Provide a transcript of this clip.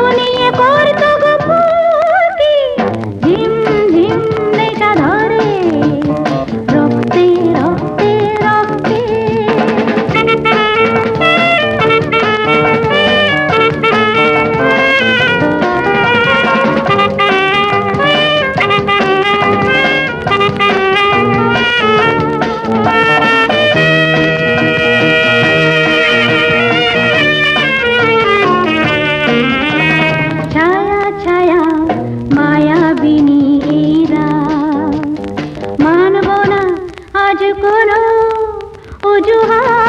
ದುನಿಯೆ ಕೋರ কোনো অজুহাত